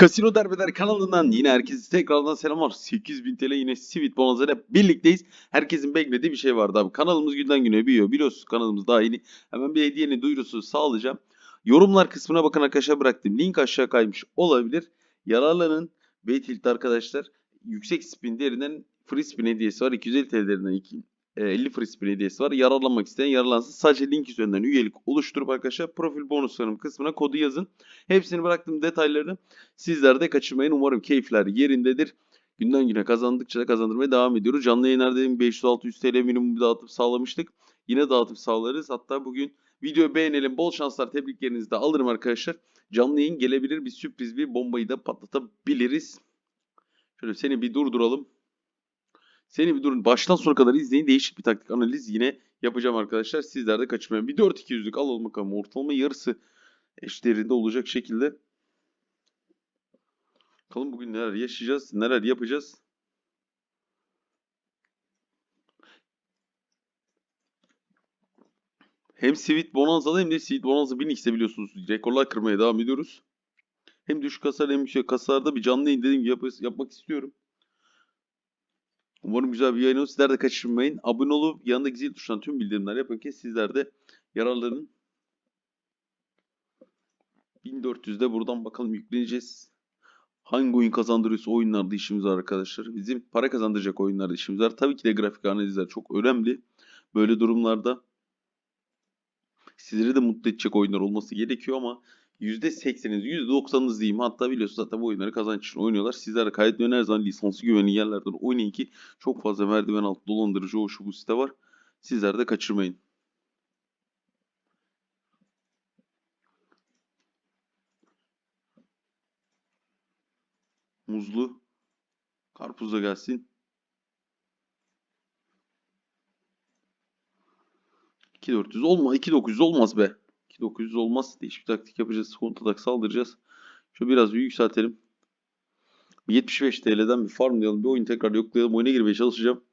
Kasino Derbeler kanalından yine herkese tekrardan selamlar. 8000 TL yine Sweet Bonanza birlikteyiz. Herkesin beklediği bir şey vardı abi. Kanalımız günden güne büyüyor. Biliyorsunuz kanalımız daha yeni. Hemen bir hediyenin duyurusu sağlayacağım. Yorumlar kısmına bakın arkadaşlar bıraktım. Link aşağı kaymış olabilir. Yararlanın. Beytilt arkadaşlar. Yüksek spin değerinden free spin hediyesi var. 250 TL 50 free spin hediyesi var. Yararlanmak isteyen yararlansın. Sadece link üzerinden üyelik oluşturup arkadaşlar profil bonuslarım kısmına kodu yazın. Hepsini bıraktım detaylarını. Sizler de kaçırmayın. Umarım keyifler yerindedir. Günden güne kazandıkça da kazandırmaya devam ediyoruz. Canlı yayınlarda dedim 500-600 TL minimum bir dağıtım sağlamıştık. Yine dağıtım sağlarız. Hatta bugün videoyu beğenelim. Bol şanslar tebriklerinizi de alırım arkadaşlar. Canlı yayın gelebilir. Bir sürpriz bir bombayı da patlatabiliriz. Şöyle seni bir durduralım. Seni bir durun. Baştan sona kadar izleyin. Değişik bir taktik analiz yine yapacağım arkadaşlar. Sizler de kaçırmayın. Bir 4-200'lük alalım bakalım. Ortalama yarısı eşlerinde olacak şekilde. Bakalım bugün neler yaşayacağız, neler yapacağız. Hem Sweet Bonanza'da hem de Sweet Bonanza 1000x'te biliyorsunuz rekorlar kırmaya devam ediyoruz. Hem düşük hasar hem yüksek hasarda bir canlı yayın dediğim gibi yap- yapmak istiyorum. Umarım güzel bir yayın olur. Sizler de kaçırmayın. Abone olup yanındaki zil tuşuna tüm bildirimler yapın ki sizler de yararlanın. 1400'de buradan bakalım yükleneceğiz. Hangi oyun kazandırıyorsa oyunlarda işimiz var arkadaşlar. Bizim para kazandıracak oyunlarda işimiz var. Tabii ki de grafik analizler çok önemli. Böyle durumlarda sizleri de mutlu edecek oyunlar olması gerekiyor ama %80'iniz, %90'ınız diyeyim. Hatta biliyorsunuz zaten bu oyunları kazanç için oynuyorlar. Sizler de kaydetmeyen her zaman lisansı güvenli yerlerden oynayın ki çok fazla merdiven altı dolandırıcı o şu bu site var. Sizler de kaçırmayın. Muzlu. Karpuz da gelsin. 2400 olma 2900 olmaz be. 2900 olmaz. Değişik bir taktik yapacağız. Kontadak saldıracağız. Şöyle biraz bir yükseltelim. Bir 75 TL'den bir farmlayalım. Bir oyun tekrar yoklayalım. Oyuna girmeye çalışacağım.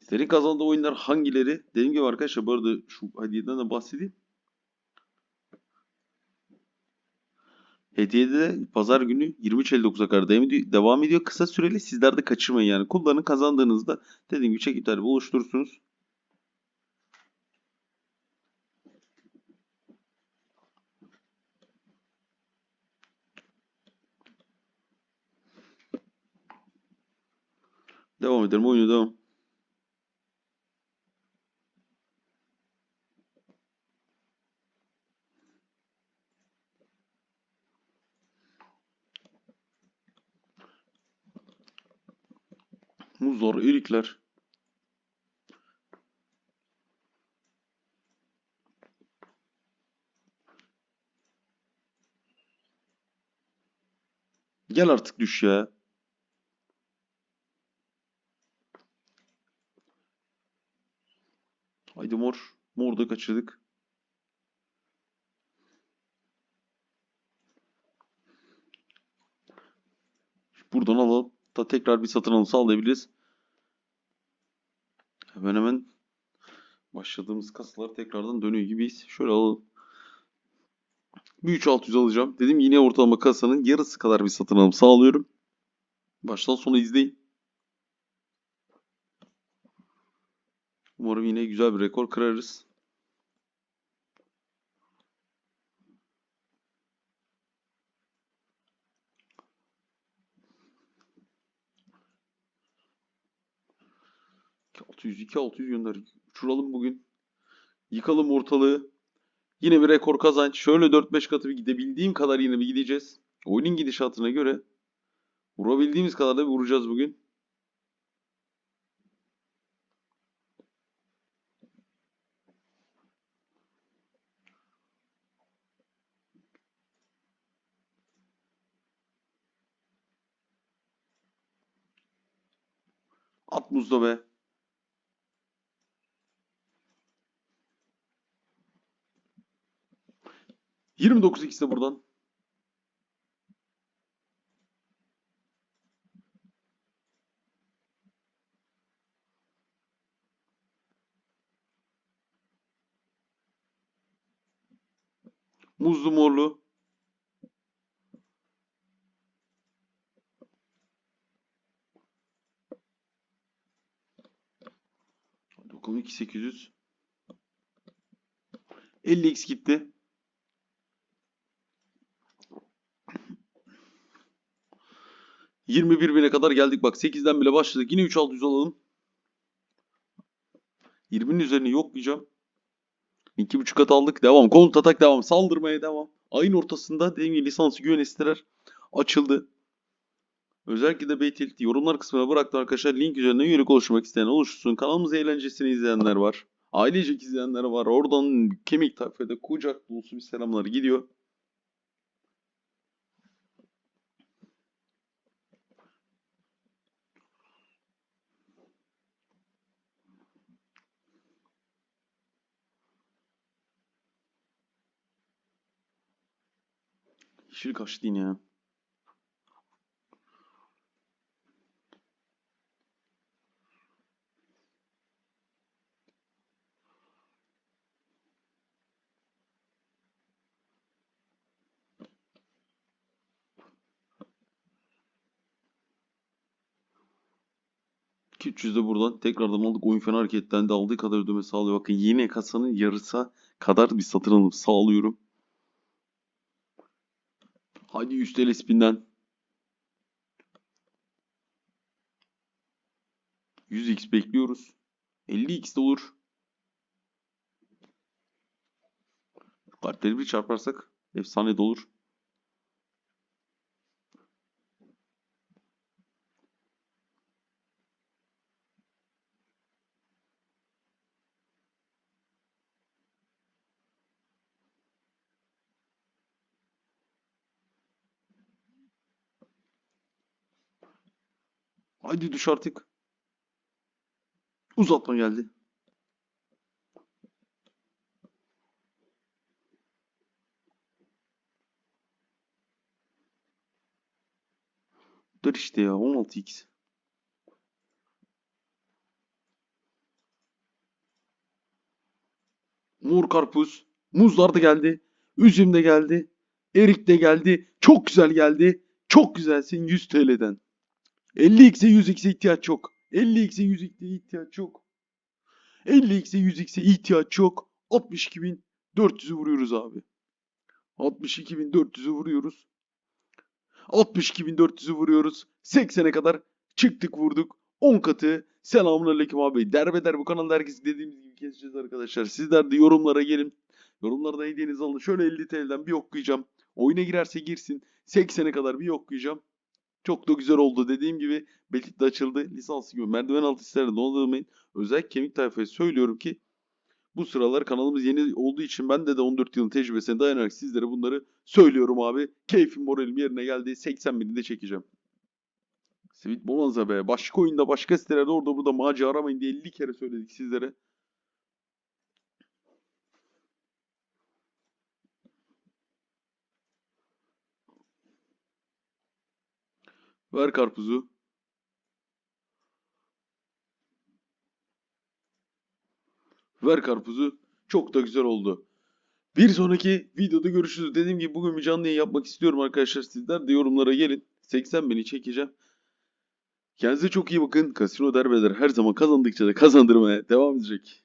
Senin kazandığı oyunlar hangileri? Dediğim gibi arkadaşlar bu arada şu hediyeden de bahsedeyim. Hediyede de pazar günü 23.59'a kadar devam ediyor. Kısa süreli sizler de kaçırmayın yani. Kullanın kazandığınızda dediğim gibi çekip tarifi oluşturursunuz. Devam edelim. Oyunu devam. Muzlar, erikler. Gel artık düş ya. Haydi mor. Mor da kaçırdık. Buradan alalım. Da tekrar bir satın alım sağlayabiliriz. Hemen hemen başladığımız kasalar tekrardan dönüyor gibiyiz. Şöyle alalım. Bir 3600 alacağım. Dedim yine ortalama kasanın yarısı kadar bir satın alım sağlıyorum. Baştan sona izleyin. Umarım yine güzel bir rekor kırarız. ...600, 600 gönder. Uçuralım bugün. Yıkalım ortalığı. Yine bir rekor kazanç. Şöyle 4-5 katı bir gidebildiğim kadar yine bir gideceğiz. Oyunun gidişatına göre vurabildiğimiz kadar da bir vuracağız bugün. At muzda be. 29x de buradan. Muzlu morlu. Bakalım 2800. 50x gitti. Yirmi bir bine kadar geldik. Bak 8'den bile başladık. Yine 3600 alalım. 20'nin üzerine yok diyeceğim. 2.5 kat aldık. Devam. Konut atak devam. Saldırmaya devam. Ayın ortasında dediğim gibi lisansı güven isteler açıldı. Özellikle de Beytilt yorumlar kısmına bıraktım arkadaşlar. Link üzerinden üyelik oluşturmak isteyen oluştursun. Kanalımız eğlencesini izleyenler var. Ailecek izleyenler var. Oradan kemik tayfada kucak dolusu bir selamlar gidiyor. Yeşil kaçtı yine ya. İki 300 de buradan tekrardan aldık. Oyun fena hareketlendi. Aldığı kadar ödeme sağlıyor. Bakın yine kasanın yarısı kadar bir satın alım sağlıyorum. Hadi 100 TL spinden. 100x bekliyoruz. 50x de olur. Kartları bir çarparsak efsane de olur. Haydi düş artık. Uzatma geldi. Dur işte ya 16x. Mor karpuz. Muzlar da geldi. Üzüm de geldi. Erik de geldi. Çok güzel geldi. Çok güzelsin 100 TL'den. 50x'e 100x'e ihtiyaç yok. 50x'e 100x'e ihtiyaç yok. 50x'e 100x'e ihtiyaç yok. 62.400'ü vuruyoruz abi. 62.400'ü vuruyoruz. 62.400'ü vuruyoruz. 80'e kadar çıktık vurduk. 10 katı. Selamünaleyküm abi. Derbeder bu kanalda herkesi dediğimiz gibi keseceğiz arkadaşlar. Sizler de yorumlara gelin. Yorumlarda hediyenizi alın. Şöyle 50 TL'den bir okuyacağım. Oyuna girerse girsin. 80'e kadar bir okuyacağım. Çok da güzel oldu. Dediğim gibi de açıldı. Lisansı gibi merdiven altı sitelerde dolandırmayın. Özel kemik tayfaya söylüyorum ki bu sıralar kanalımız yeni olduğu için ben de de 14 yılın tecrübesine dayanarak sizlere bunları söylüyorum abi. Keyfim moralim yerine geldi. 80 bini de çekeceğim. Sweet Bonanza be. Başka oyunda başka sitelerde orada burada macera aramayın diye 50 kere söyledik sizlere. Ver karpuzu. Ver karpuzu. Çok da güzel oldu. Bir sonraki videoda görüşürüz. Dediğim gibi bugün bir canlı yayın yapmak istiyorum arkadaşlar. Sizler de yorumlara gelin. 80 bini çekeceğim. Kendinize çok iyi bakın. Kasino derbeder her zaman kazandıkça da kazandırmaya devam edecek.